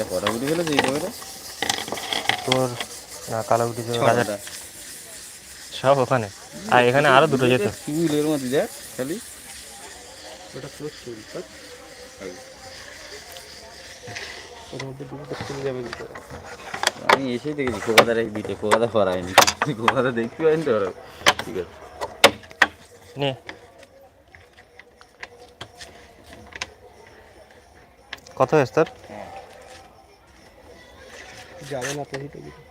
এটা কটা গুটি ফেলেছে এই কবে তোর না কালাগুটি যে সব ওখানে। আর এখানে আরও দুটো যেত। চুলের মধ্যে দেখ খালি। ওটা পুরো চুল ওর মধ্যে দুটো চুল যাবে আমি এসেই দেখেছি কোকাদার এক দিতে কোকাদা করায়নি কোকাদা দেখতে পাইনি তো ঠিক আছে। নে। কত হয়েছে তোর? যাবে না তো হিটে দিতে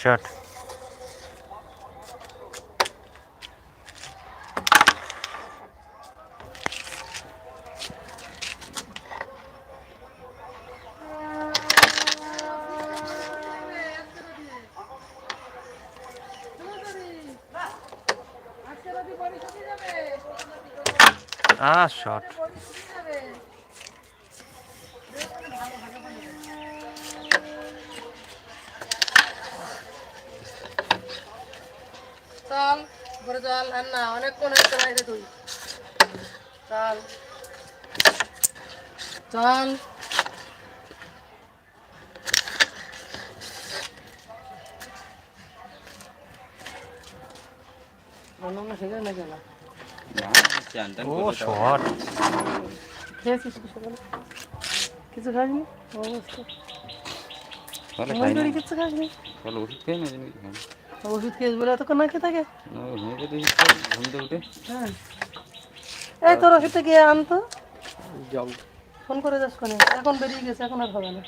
শার্ট আ শর্ট চল ঘরে চল আর না অনেকক্ষণ হয়েছে বাইরে তুই। চল। চল। রান্না বান্না শেখে না? কেন ও তাও- খেয়েছিস কি সকালে কিছু খাসনি কিছু ওষুধ খেয়ে না। ওষুধ খেয়েছি বলে এতক্ষণ না খেয়ে থাকে? হ্যাঁ। এই তোর ওষুধটা গিয়ে আনতো যাও। ফোন করে যাস কোনে? এখন বেরিয়ে গেছে এখন আর হবে না।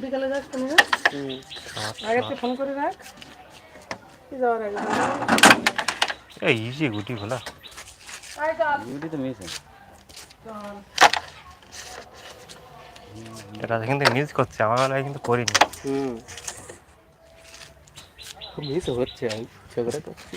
বিকালে যাস কোনে হ্যাঁ? হুম। আগে ফোন করে রাখ। কি যাওয়ার আগে? এই ইজি গুটি খোলা। গুটি তো মিস হয় রাজা কিন্তু মিস করছে আমার বেলায় কিন্তু করিনি। হুম। মিস হচ্ছে আমি ঝগড়া করছি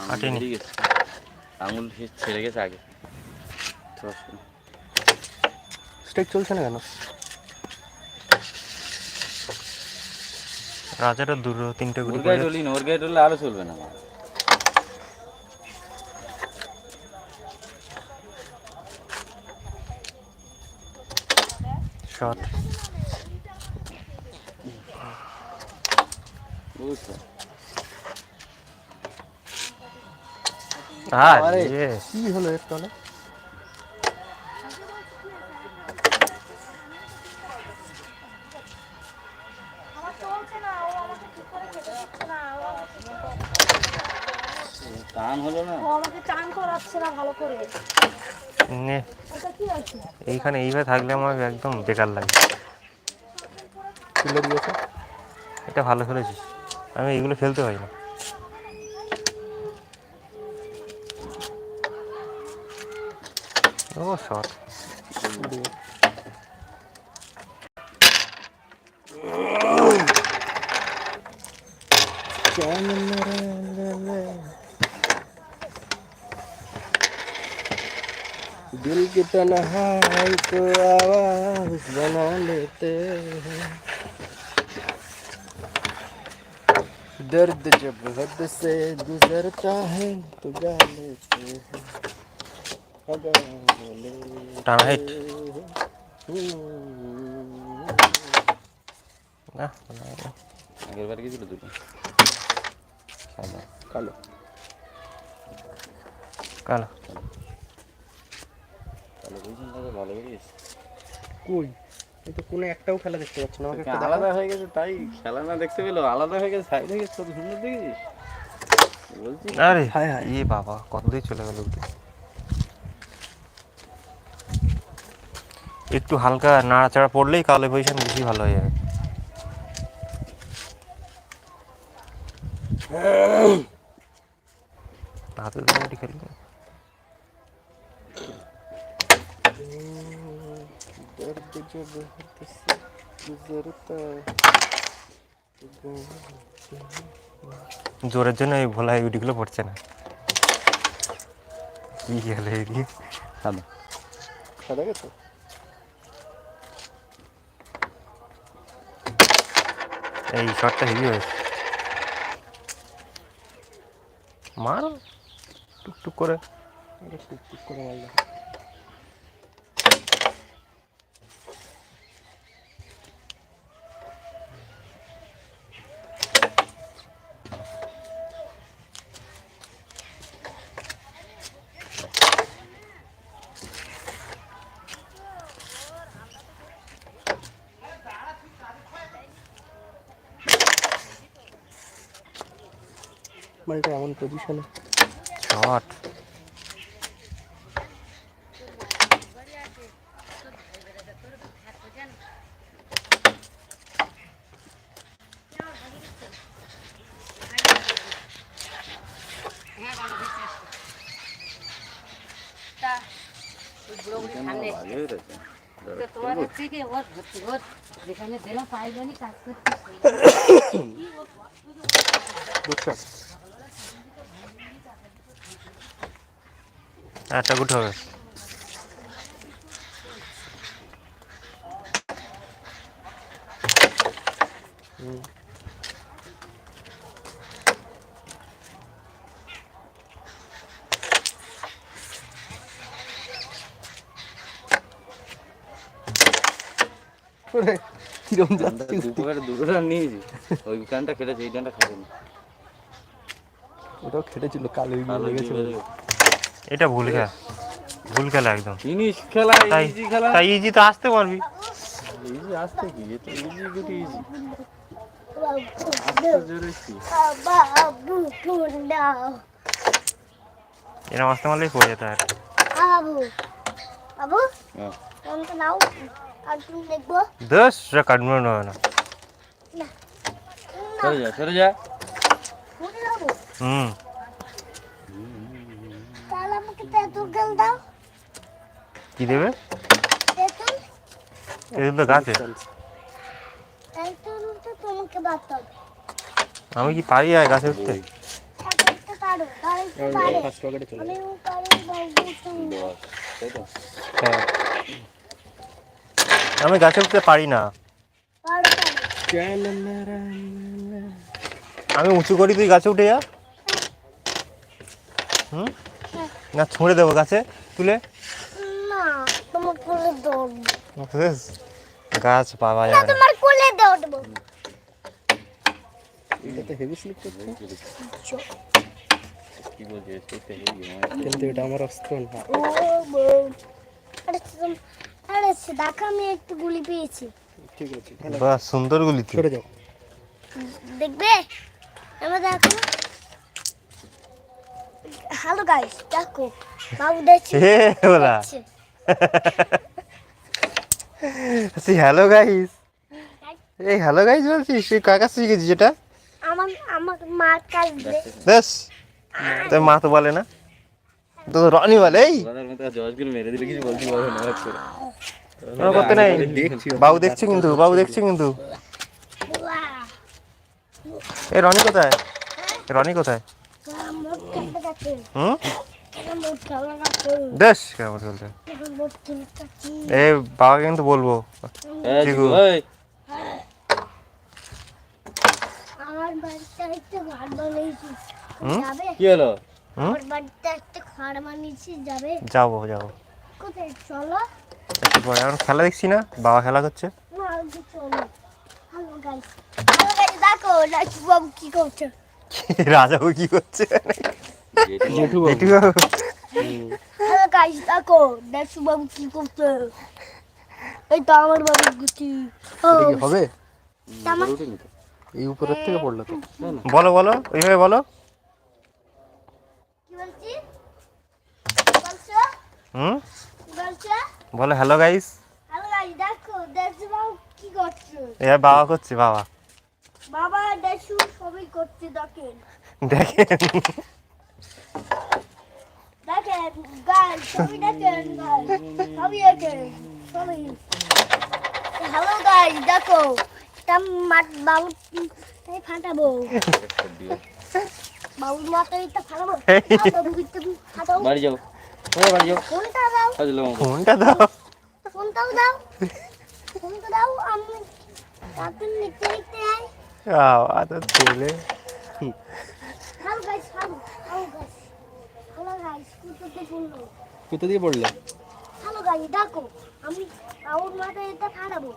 আঙুল কাটেনি। বেরিয়ে গেছে আঙুল সে ছেড়ে গেছে আগে। তো স্ট্রাইক চলছে না কেন? রাজারও দুটো তিনটে গুটি ওর গায়ে পড়ে টলি না ওর গায়ে টললে আরও চলবে না। শর্ট বুঝছ কি হলো এর তলে? টান হলো না। ও আমাকে চান করাচ্ছে না ভালো করে। নে। এটা কি আছে? এইখানে এইভাবে থাকলে আমার একদম বেকার লাগে। তুলে দিয়েছে? এটা ভালো খেলেছিস। আমি এইগুলো খেলতে পারি না। О, сорт. दिल की तनहाई को आवाज़ बना लेते हैं दर्द जब हद से गुजरता है तो गा लेते हैं টানা হিট না। আগের বার দুটো সাদা কালো কালো বুঝছেন ভালো কই কোনো একটাও খেলা দেখতে পাচ্ছি না আমাকে আলাদা হয়ে গেছে তাই খেলা না দেখতে পেল আলাদা হয়ে গেছে সাইড হয়ে গেছে সুন্দর দেখেছিস বলছি আরে হায় হায়। ইয়ে বাবা কত দূর চলে গেল একটু হালকা নাড়াচাড়া পড়লেই কালো পজিশন বেশি ভালো হয়ে যাবে। খেলি জোরের জন্য এই ভোলা ইউটিগুলো পড়ছে না। কি গেল এদিকে? সাদা। সাদা গেছে? এই শটটা হেভি হয়েছে। মার। টুকটুক করে। টুকটুক করে মারলাম মালটা এমন পজিশনে শট তোমার হচ্ছে কি ওর ভর্তি ওর যেখানে দিলাম পাইবানি কাজ করতে বুঝছ একটা গুট হবে। কিরম যাচ্ছে নিয়েছি ওই এই ওটাও খেটেছিল কালো লেগেছে। এটা ভুল খেলা। ভুল খেলা একদম। জিনিস খেলা তাই ইজি খেলা। তাই ইজি তো আসতে পারবি। ইজি আসতে কি? এ তো ইজি গুটি ইজি। আসতে জোরে কি? বাবু টুন্ডা এরম আসতে মারলেই পড়ে যেতে আর। বাবু বাবু হ্যাঁ। ফোনটা নাও। আর তুমি দেখব দশ কাটবো না না। সরে যা সরে যা। ফোনে যাব হুম তাহলে আমাকে তেঁতুল দাও। কি দেবে? তেঁতুল। তো গাছে। তেঁতুল তো তোমাকে বাড়তে আমি কি পারি আর গাছে উঠতে? হ্যাঁ। আমি গাছে উঠতে পারি না। আমি উঁচু করি তুই গাছে উঠে যা। হুম? না ছুঁড়ে দেবো গাছে তুলে। গাছ পাওয়া যাবে তোমার কোলে দৌড়বো। এটাতে হেভি স্লিপ করছে? কি বলছিস করতে হেবি কিন্তু এটা আমার অস্ত্র না। আরে দেখো আমি একটু গুলি পেয়েছি। ঠিক আছে বাহ সুন্দর গুলি যাও। দেখবে? এবার দেখো। হ্যালো গাইস দেখো বাবু দেখছি হে বলা হ্যালো গাইস এই হ্যালো গাইস বলছিস তুই কার কাছ শিখেছিস এটা আমার আমার মার কাছ বেশ তোর মা তো বলে না। তো রনি বলে এই। করতে নাই। বাবু দেখছি কিন্তু বাবু দেখছি কিন্তু। এই রনি কোথায়? রনি কোথায়? হুম? কেমন খেলতে গেছে বাবাকে কিন্তু বলব? যাবে? কি হলো? যাবে? এখন খেলা দেখছি না? বাবা খেলা করছে। রাজু কি করছে? রাজাও কি। হ্যালো গাইস দেখো বাবু কি করছে এই তো আমার বাবু গুটি হবে। এই উপরের থেকে পড়ল তো বলো বলো ওইভাবে বলো কি বলছি হুম বলো হ্যালো গাইস হ্যালো গাইস দেখো রাজু কি করছে এবার বাবা করছে বাবা বাবা দেশু সবই করছে দেখেন দেখেন দেখেন গাইস সবই দেখেন গাইস সবই দেখেন সবই হ্যালো গাইস দেখো এটা মাঠ বাবু তাই ফাটাবো বাবুর মাথায় এটা ফাটাবো বাড়ি যাও। বাড়ি যাও? ফোনটা দাও। ফোনটা দাও। ফোনটাও দাও। ফোনটা দাও। আমি তারপর লিখতে লিখতে আই আওয়াজ ছেলে guys hello hello guys hello কোথা দিয়ে পড়লে? হ্যালো গাইস দেখো আমি বাবুর মাথায় এটা ফাটাবো।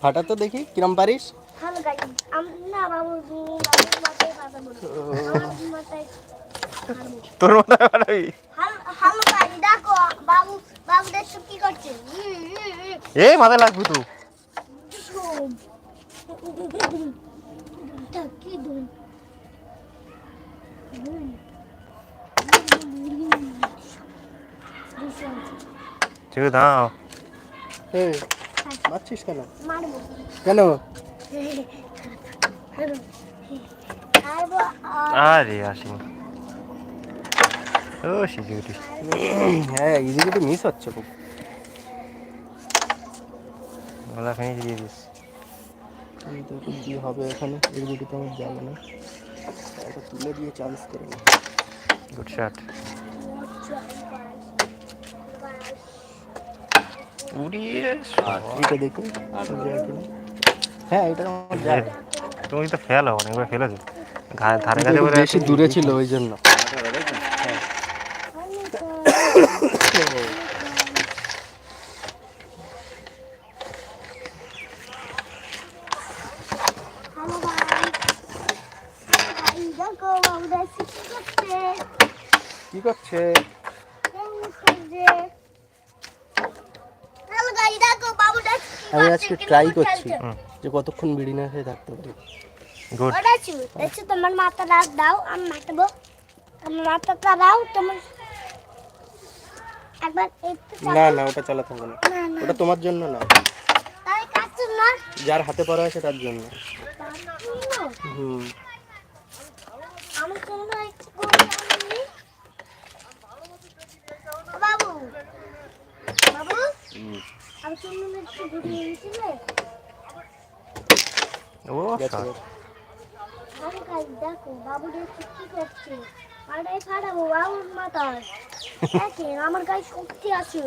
ফাটা তো দেখি কিরম পারিস? হ্যালো গাইস আমি না বাবু বাবুর মাথায় ফাটাবো মাথায় ফাটাবো। তোর মাথায় বাড়াবি হ্যালো গাইস দেখো বাবু বাবু দেখছ কি করছে। এই মাথায় লাগবে তো. কি দুন ঠিক দাও। মারছিস কেন? কেন? আরে আসিনি ও সিকিউরিটি হ্যাঁ ইজি কিন্তু মিস হচ্ছে খুব। গলা ফেঁচে দিয়ে দিস আমি তো এখন কি হবে এখানে এর গুটি তো আমার যাবে না এটা তুলে দিয়ে চান্স করে গুড শট এইটা দেখুন হ্যাঁ এটা আমার যায় তুমি তো ফেল হব না ফেলেছো ধারে একটু বেশি দূরে ছিল ওই জন্য। কি করছে কি করছে হ্যালো গাই দেখো বাবু দেখছি কি আমি আজকে ট্রাই করছি। যে কতক্ষণ বিড়ি না খেয়ে থাকতে পারি। গুড তোমার মাথা রাখ দাও আমি মাথাবো আমার মাথাটা দাও তোমার একবার না না ওটা চালাতে হবে না। ওটা তোমার জন্য না। না? যার হাতে পড়া আছে তার জন্য। হুম আমার জন্য একটু করে আনবি? ও বাবু বাবু আমি জন্য একটু ঘুরিয়ে এনেছিলে ও গেছে শট আরে গাই দেখো বাবু দেখছি কি করছে? মাথায় ফাটাবো বাবুর মাথায় দেখেন আমার গায়ে শক্তি আছে।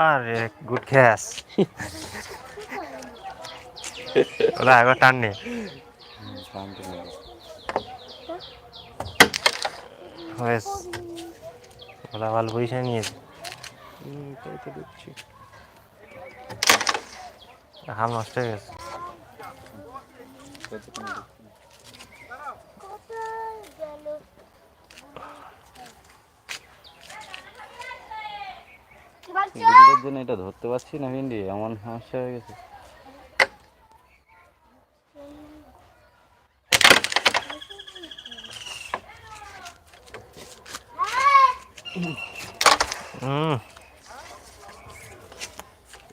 আরে গুড ক্যাচ। ওরা একবার টান নে। বেশ ওরা ভালো পজিশনে নিয়েছে। তাই তো দেখছি। হাম নষ্ট হয়ে গেছে। জন্য এটা ধরতে পারছি না ভিন্ডি। এমন সমস্যা হয়ে গেছে।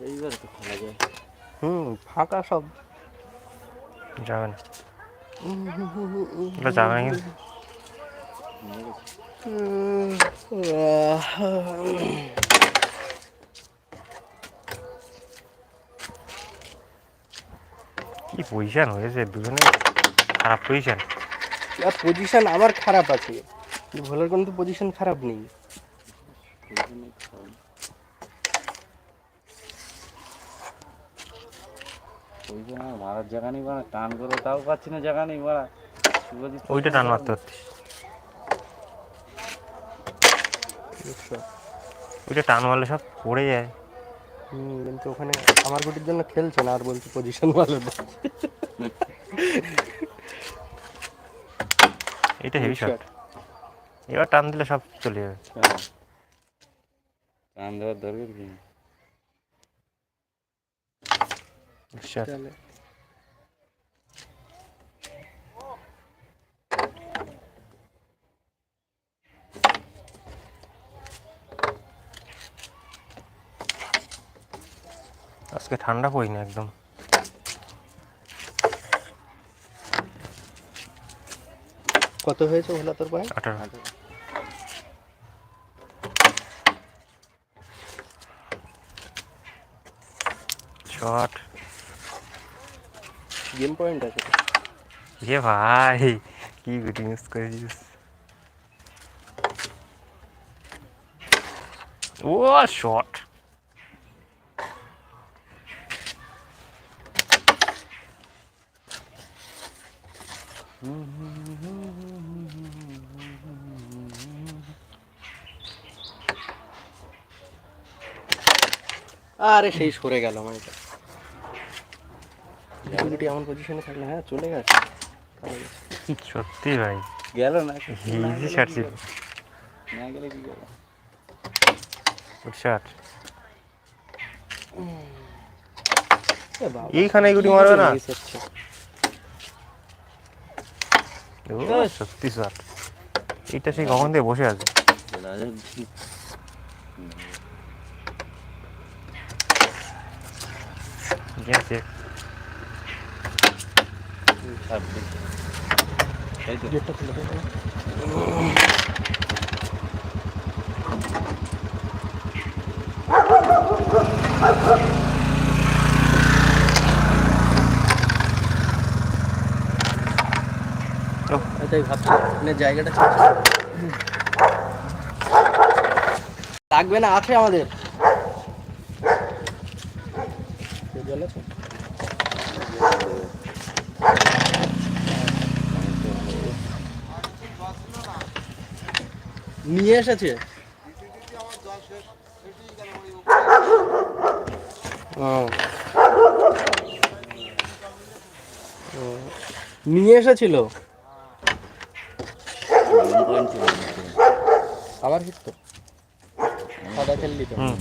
এইবার তো খেলা যায়। হুম ফাঁকা সব। যাবে না। যাবে না কিন্তু। কি পজিশন হয়েছে? দুজনে খারাপ পজিশন আর পজিশন আমার খারাপ আছে। ভোলার কিন্তু পজিশন খারাপ নেই। ওই জন্য আমার মারার জায়গা নেই বাড়া টান করে তাও পাচ্ছি না জায়গা নেই বাড়া শুভজিৎ ওইটা টান মারতে হচ্ছে ওইটা টান মারলে সব পড়ে যায়। হুম কিন্তু ওখানে আমার গুটির জন্য খেলছে না আর বলছে পজিশন ভালো না এইটা হেভি শট এবার টান দিলে সব চলে যাবে। হ্যাঁ। টান দেওয়ার দরকার কি শট তাহলে আজকে ঠান্ডা পড়ি না একদম কত হয়েছে ভোলা তোর পয়েন্ট আঠারো। শট গেম পয়েন্ট আছে তো। এ ভাই কি গুটি মিস করেছিস ও শট আরে সেই সরে গেল আমার এটা সিকিউরিটি এমন পজিশনে থাকলে হ্যাঁ চলে গেছে। সত্যি ভাই। গেল না ইজি শট ছিল। না গেলে কি গেল গুড শট এইখানে এই গুটি মারবে না? সত্যি শট এইটা সেই কখন দিয়ে বসে আছে? ভাবছি জায়গাটা লাগবে না আছে আমাদের জল আছে নিয়ে এসেছে। নিয়ে এসেছিল আবার হিট তো সাদা খেললি তো হুম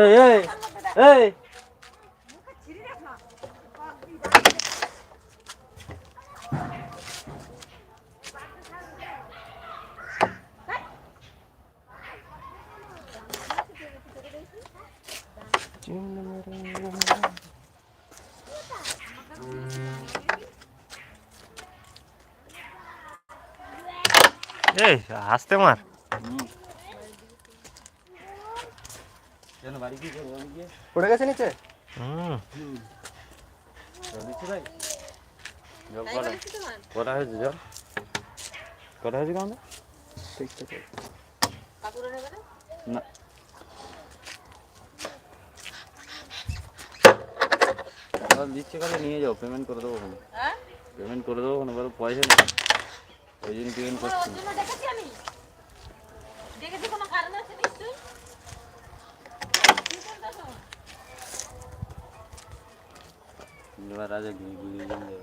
এই এই এই। আসতে মার। কেন বাড়ি কি করব আমি গিয়ে পড়ে গেছে নিচে? হুম। জল দিচ্ছি ভাই। জল কটা? কটা হয়েছে জল? হয়েছে কেমন ঠিক আছে না। জল দিচ্ছে কালে নিয়ে যাও পেমেন্ট করে দেবো ওখানে। পেমেন্ট করে দেবো ওখানে পয়সা নেই। ওই জন্য পেমেন্ট করছি না। ডেকেছি আমি ডেকেছি কোনো কারণ আছে নিশ্চয়ই এবার রাজা ঘুরি ঘুরি যাবে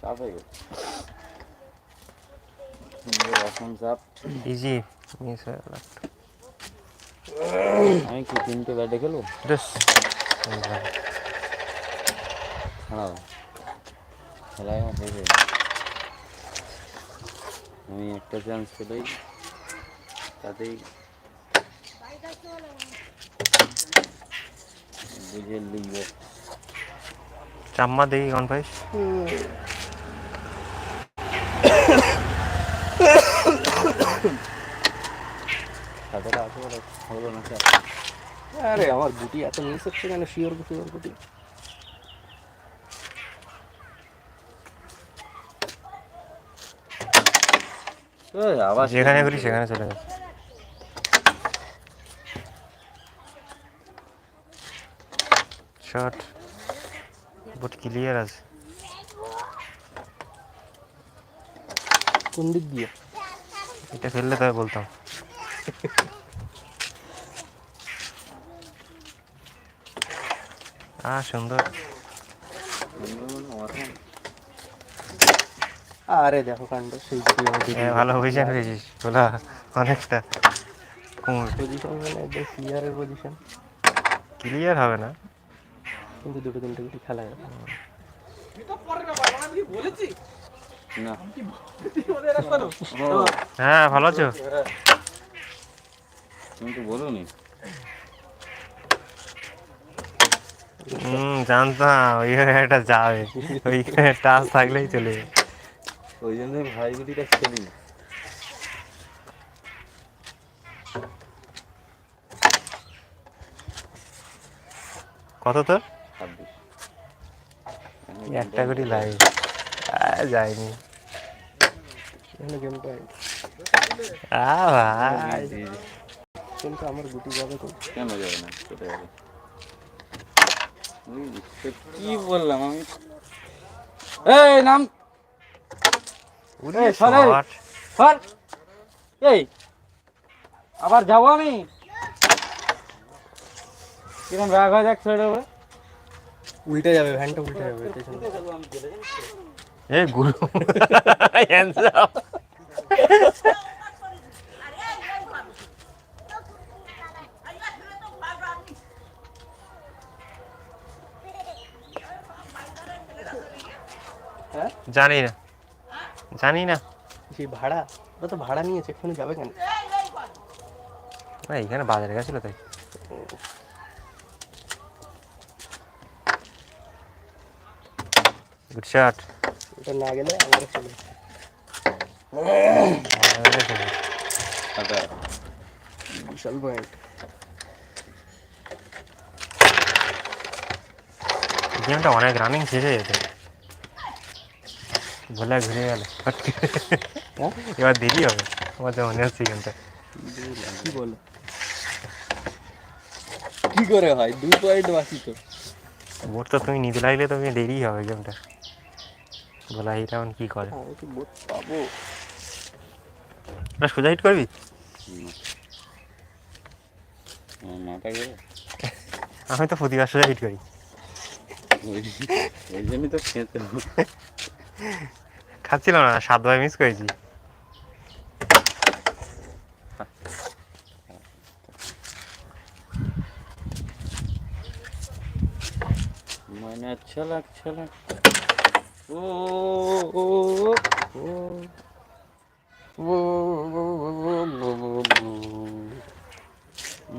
চাপ হয়ে গেছে অসম চাপ ইজি মিস হয়ে গেল আমি কি তিনটে ব্যাটে খেলব বেশ ছাড়াও খেলায় আমার শেষ হয়ে আমি একটা চান্স পেলেই তাতেই বুঝে লিখবে। চাম্মা দেখি কন পাইস? খাতাটা আছে বলে হলো না স্যার আরে আমার গুটি এত মিস হচ্ছে কেন? শিওর গুটি ওর গুটি। আবার যেখানে করি সেখানে চলে গেছে। শট বুট ক্লিয়ার আছে কোন দিক দিয়ে? এটা ফেললে তবে বলতাম। আ সুন্দর। আরে দেখো কাণ্ড সেই ভালো পজিশন পেয়েছিস বলা অনেকটা। কুমির পজিশন মানে একদম ক্লিয়ারের পজিশন ক্লিয়ার হবে না। কিন্তু দুটো তিনটে গুটি খেলা হ্যাঁ ভালো আছো? তুমি তো বলোনি। হুম জানতাম ওইখানে একটা যাবে। ওইখানে টাচ থাকলেই চলে যাবে। ওই জন্য ভাইগুলিটা খেলি। কত তোর? একটা করে লাগে যায়নি। কিন্তু আমার গুটি যাবে কেন যাবে না? কোথায় যাবে? কি বললাম আমি? এই নাম। এই, আবার যাব আমি? কিরম রাগ হয়ে যাক ছেড়ে উল্টে যাবে ভ্যানটা উল্টে যাবে এ। গুরু। হ্যাঁ? জানি না। জানি না। সেই ভাড়া ওরা তো ভাড়া নিয়েছে এখানে যাবে কেন? না, এইখানে বাজারে গেছিল তাই। গুড শট ওটা না গেলে আমরা চলে আচ্ছা বিশাল পয়েন্ট গেমটা অনেক রানিং শেষ হয়ে যেত বলে ঘুরে গেল এবার দেরি হবে আমার তো মনে হচ্ছে গেমটা কি বলো কি করে হয় দুই পয়েন্ট বাকি তো বোট তো তুমি নিতে লাগলে তুমি দেরি হবে গেমটা বলা এটা এখন কি করে? বোট পাবো। সোজা হিট করবি? আমার মাথা গেলে। আমি তো প্রতিবার সোজা হিট করি। ওই জন্যই তো খেতে হবে। খাচ্ছিলাম না সাতবার মিস করেছি। মানে আচ্ছা লাগছে লাগছে ও ও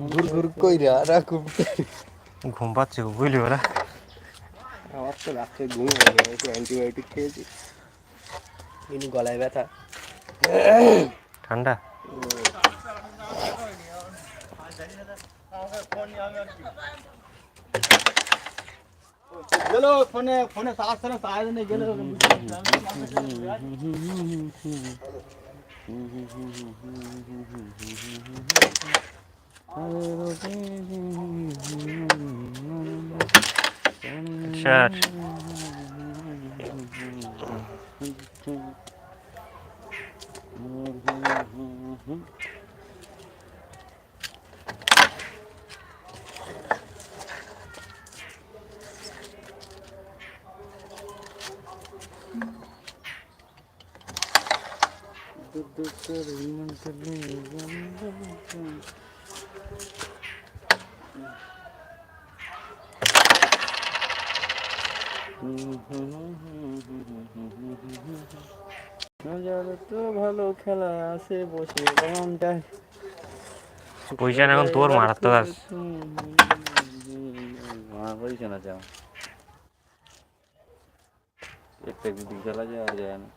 ঘুর ঘুর কইরা রাখুম ঘুম পাচ্ছে বুঝলি ওরা আমার তো রাত্রে ঘুম হয় একটু অ্যান্টিবায়োটিক খেয়েছি কিন্তু গলায় ব্যথা ঠান্ডা গেলো ফোনে ফোনে সাজ করে সাজ নেই গেলো শট নজারা তো ভালো খেলা আসে বসে পয়সা এখন তোর মারাত্মক আস আমার না চাও একটা গুটি খেলা যায় আর যায় না।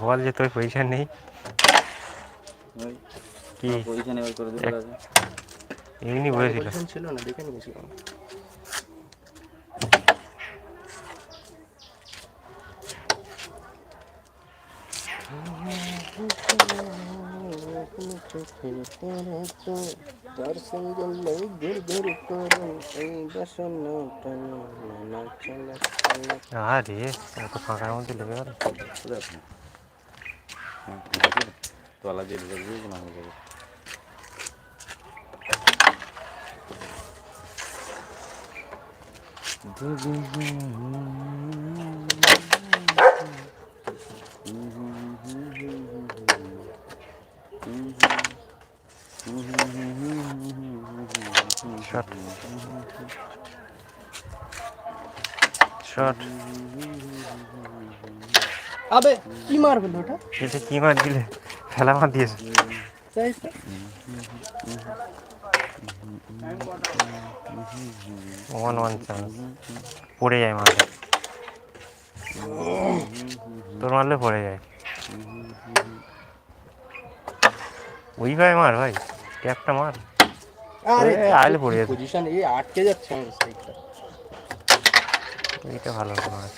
বল যে তোর পয়সা নেই। ছিল না দেখে নিয়েছিলাম তার সঙ্গে লাই ঘুর ঘুর করো এই বাসনাটা না চলা আরে এত ফাঁকার মধ্যে লেগে গেল দেখ না হ্যাঁ, তলা দিয়ে ঢুকে দিয়েছে না হয়ে যাবে শট শট আবে কি মার হলো ওটা? এটা কি মার দিলে? ফেলা মার দিয়েছে। তাই তো ওয়ান ওয়ান চান্স পড়ে যায় মারলে। তোর মারলে পড়ে যায়। ওইভাবে মার ভাই। ট্যাপটা মার। আরে আইলে পড়ে যেত। পজিশন এই আটকে যাচ্ছে আমার এইটা ভালো মার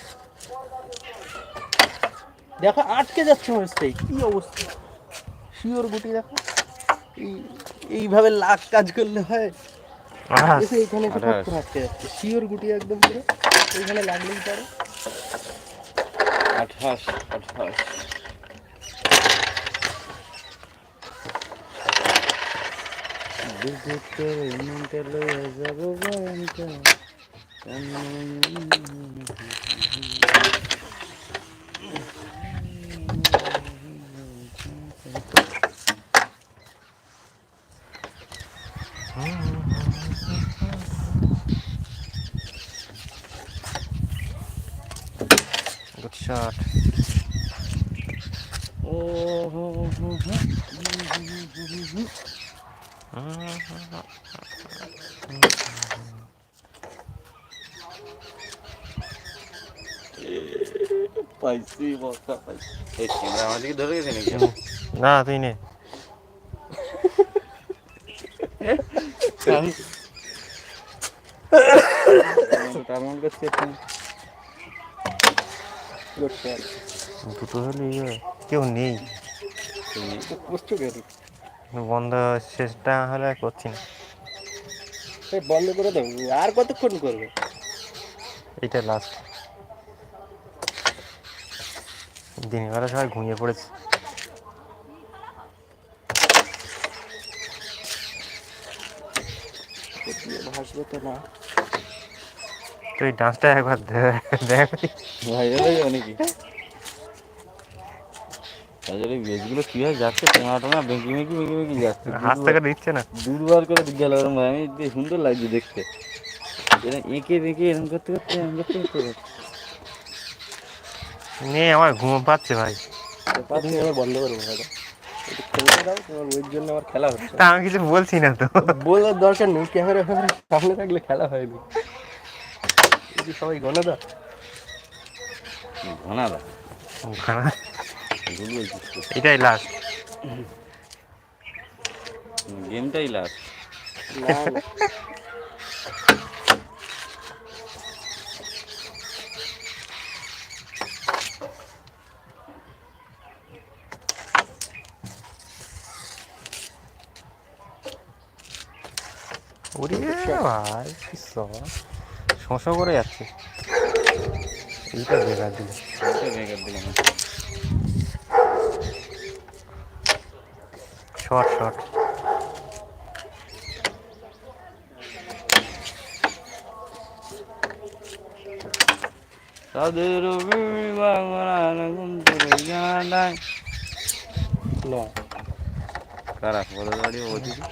দেখো আটকে যাচ্ছে আমার কি অবস্থা? শিওর গুটি দেখো। এই এইভাবে লাখ কাজ করলে হয়। এখানে আটকে যাচ্ছে শিওর গুটি একদম পুরো। এইখানে লাগলেই পারে। আঠাশ আঠাশ। বিদ্যুতের যাব Thank you. না তুই নে। দুটো হলে ইয়ে কেউ নেই। বন্ধ শেষটা হলে আর করছি না। এই বন্ধ করে দাও। আর কতক্ষণ করবে? এইটা লাস্ট দিনের বেলা সবাই ঘুমিয়ে পড়েছে। ভাসবে তো না তুই ডান্সটা একবার দেখ। ভাইরাল হয়ে যাবে নাকি? তাহলে বেজগুলো কীভাবে যাচ্ছে? বেঁকি মেঁকি বেঁকি যাচ্ছে। দিচ্ছে না। দুর্বার করে গেল ওরম ভাই আমি সুন্দর লাগছে দেখতে। এরকম এঁকে বেঁকে এরকম করতে করতে এরকম করতে করতে। নে আমার ঘুম পাচ্ছে ভাই। বন্ধ করব একটু খেলতে দাও তোমার ওই জন্য আমার খেলা হচ্ছে। তা আমি কিছু বলছি না তো। বলার দরকার নেই ক্যামেরা ফ্যামেরা সামনে থাকলে খেলা হয়নি সবাই গনে দাও ঘনা দা খানা- ভুল বলছিস তো। এটাই লাস্ট গেমটাই লাস্ট না না ওরে ভাই শস করে যাচ্ছে। এইটা বেকার দিলে। বেকার শর্ট শর্ট তাদের বড় গাড়ি ওদিকে